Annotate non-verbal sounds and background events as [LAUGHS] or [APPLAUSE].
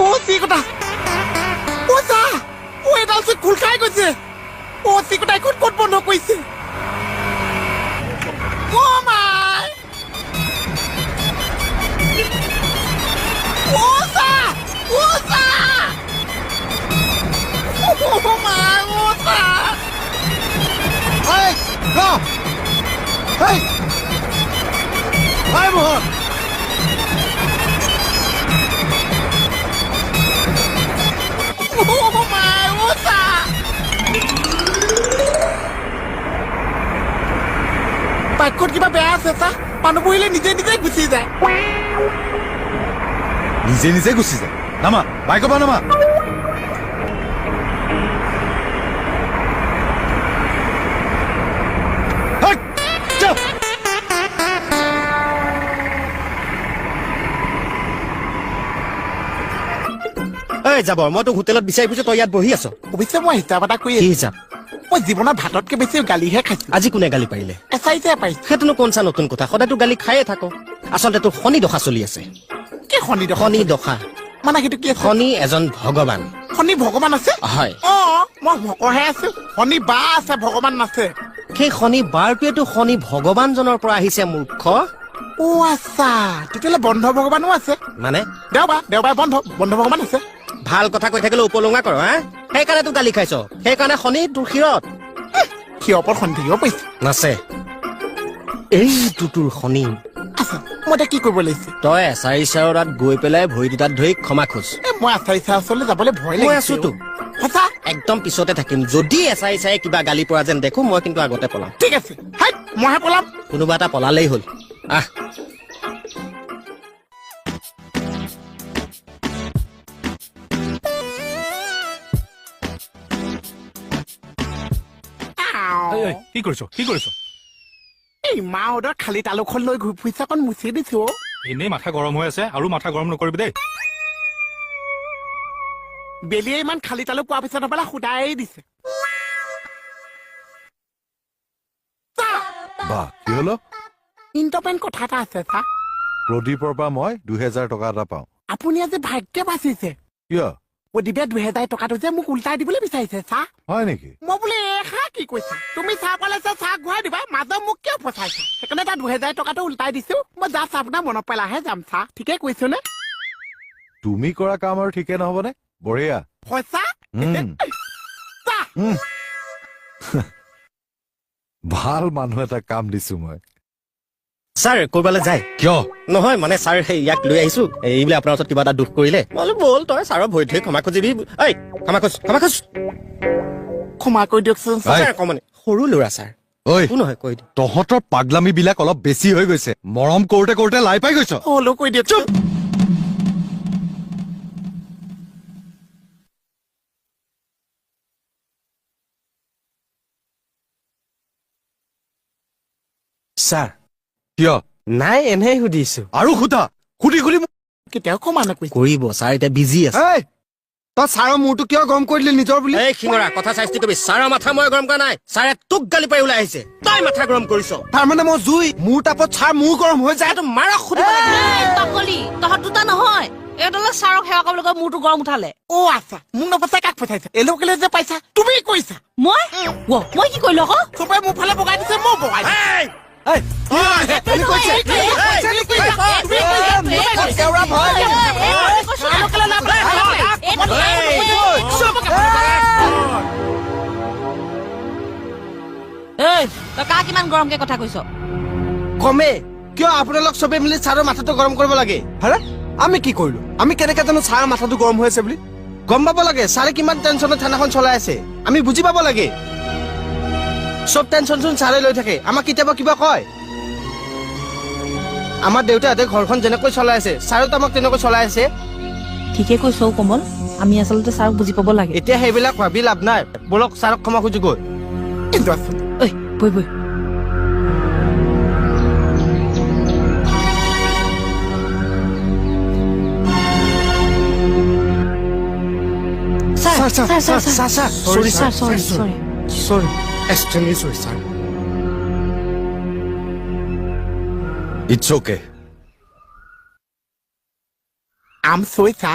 অ চিকুটা অ চা অ এডাল চোন খোল খাই গৈছে অ চিকুটাই ক'ত ক'ত বন্ধ কৰিছে অ মাই অ চা অ চা অ মাই অ চা Hey, go! Hey! Hey, বাইকখন কিবা বেয়া আছে চা মানুহ বহিলে নিজে নিজে গুচি যায়। নিজে নিজে গুচি যায়। নামা বাইকৰ পৰা নামা। যাব মই তোক হোটেলত বিচাৰি ফুৰিছো তই ইয়াত বহি আছ। অৱশ্যে মই হিচাপ এটা কৰি হিচাপ? মই জীৱনত ভাততকে বেছি গালিহে খাইছো। আজি কোনে গালি পাৰিলে? এচাইতে পাইছো। সেইটোনো কোন চা নতুন কথা? সদায় তোৰ গালি খায়ে থাক। আচলতে তোৰ শনি দশা চলি আছে। কি শনি দশা? শনি দশা। মানে সেইটো কি শনি এজন ভগৱান। শনি ভগৱান আছে? হয়। অ মই ভকৰহে আছো। শনি বা আছে ভগৱান নাছে। সেই শনি বাৰটোৱেতো শনি ভগৱানজনৰ পৰা আহিছে মূৰ্খ। অ আচ্ছা। তেতিয়াহ'লে বন্ধ ভগৱানো আছে। মানে? দেওবাৰ দেওবাৰে বন্ধ। বন্ধ ভগৱান আছে। ভালো কথা কৈ থাকিলে উপলুঙা কৰ হা? সেইকাৰণে তোৰ গালি খাইছ। সেইকাৰণে শনি তোৰ শিৰত ওপৰত শনি থাকিব পাৰিছে। নাছে এইটো তোৰ শনি। মই এতিয়া কি কৰিব লাগিছে? তই এচাৰি চাৰৰ গৈ পেলাই ভৰি দুটাত ধৰি ক্ষমা খোজ। মই আচাৰি চাৰ ওচৰলৈ যাবলৈ ভয় মই লাগিছে আছোতো। সঁচা একদম পিছতে থাকিম। যদি এচাৰি চাই কিবা গালি পৰা যেন দেখো মই কিন্তু আগতে পলাম। ঠিক আছে। মইহে পলাম। কোনোবা এটা পলালেই হ'ল। আহ। ঐ, ঐ, কি কৰিছ? কি কৰিছ? এই মা অৰ্ডাৰ খালী তালুখন লৈ ঘূৰি ফুৰিছে অকণ মুচি দিছো অ। এনেই মাথা গৰম হৈ আছে আৰু মাথা গৰম নকৰিবি দেই। বেলিয়ে ইমান খালী তালু পোৱাৰ পিছত হ'বলা সুদাই দিছে। চা, বা কি হলো? ইণ্টাৰপেণ্ট কথা এটা আছে চা। প্ৰদীপৰ পৰা মই দুহেজাৰ টকা এটা পাওঁ। আপুনি আজি ভাগ্যে বাচিছে। কিয়? প্ৰদীপে দুহেজাৰ টকাটো যে মোক উল্টাই দিবলৈ বিচাৰিছে চা। হয় নেকি? মই বোলে এষা কি কৈছা? তুমি চাহ পালাইছা চাহ ঘূৰাই দিবা মাজত মোক কিয় ফচাইছা সেইকাৰণে তাৰ দুহেজাৰ টকাটো উল্টাই দিছো। মই জাষ্ট আপোনাৰ মনত পেলাহে যাম চাহ। ঠিকে কৈছো নে? তুমি কৰা কাম আৰু ঠিকে নহবনে? বঢ়িয়া। সঁচা উম। [LAUGHS] ভাল মানুহ এটা কাম দিছো মই। ছাৰ কৰবালৈ যায়? কিয়? নহয় মানে ছাৰ সেই ইয়াক লৈ আহিছো। এই বোলে আপোনাৰ ওচৰত কিবা এটা দুখ কৰিলে। মই বোলো ব'ল তই ছাৰৰ ভৰিত ধৰি ক্ষমা খুজিবি। ঐ ক্ষমা খোজ ক্ষমা খোজ। ক্ষমা কৰি দিয়কচোন। হয়। অকমানে সৰু ল'ৰা ছাৰ। ঐ নহয় কৈ দিম তহঁতৰ পাগলামি বিলাক অলপ বেছি হৈ গৈছে। মৰম কৰোতে কৰোতে লাই পাই গৈছ। হ'লেও কৈ দিয়কচোন। ছাৰ কিয়? নাই এনেই সুধিছো। আৰু সুধা। সুধি সুধি মোক- কেতিয়াও ক্ষমা নকৰিছে কৰিব ছাৰ এতিয়া বিজি আছে। এই তই ছাৰৰ মূৰটো কিয় গৰম কৰি দিলি নিজৰ বুলি? এই শিঙৰা কথা চাইছিলি কবি? ছাৰৰ মাথা মই গৰম কৰা নাই। ছাৰে তোক গালি পাৰি ওলাই আহিছে। তই মাথা গৰম কৰিছ। তাৰমানে মই জুই মোৰ তাপত ছাৰ মোৰ গৰম হৈ যায়। মাৰক সুধিব বাকলি তহঁত দুটা নহয়। এইডালে ছাৰক সেৱা কৰিবলৈ গৈ মূৰটো গৰম উঠালে। অ আচ্ছা মোক নপচাই কাক পঠাইছা? এলোকেলে যে পাইছা তুমি কৈছা। মই? মই কি কৰিলো আকৌ? চবে মোৰ ফালে বগাই দিছে মই বগাই দিছো। তই কাক ইমান গৰমকে কথা কৈছ? কমে। কিয় আপোনালোক চবে মিলি ছাৰৰ মাথাটো গৰম কৰিব লাগে? হাৰে আমি কি কৰিলো? আমি কেনেকে জানো ছাৰৰ মাথাটো গৰম হৈ আছে বুলি? গম পাব লাগে ছাৰে কিমান টেনচনত থানাখন চলাই আছে। আমি বুজি পাব লাগে। চব টেনচন চোন ছাৰে লৈ থাকে। আমাক কেতিয়াবা কিবা কয়। আমাৰ দেউতাহঁতে ঘৰখন যেনেকৈ চলাই আছে ছাৰেতো আমাক তেনেকৈ চলাই আছে। ঠিকে কৈছ কমল। আমি আচলতে ছাৰক বুজি পাব লাগে। এতিয়া সেইবিলাক ভাবি লাভ নাই। বলক ছাৰক ক্ষমা খুজি ঐ বৈ বৈ sir sir sir sir sir Sorry, sir. Sorry চৰি চৰি এক্সট্ৰিমলি চৰি ছাৰ ইটছ অ'কে আম চৈ চা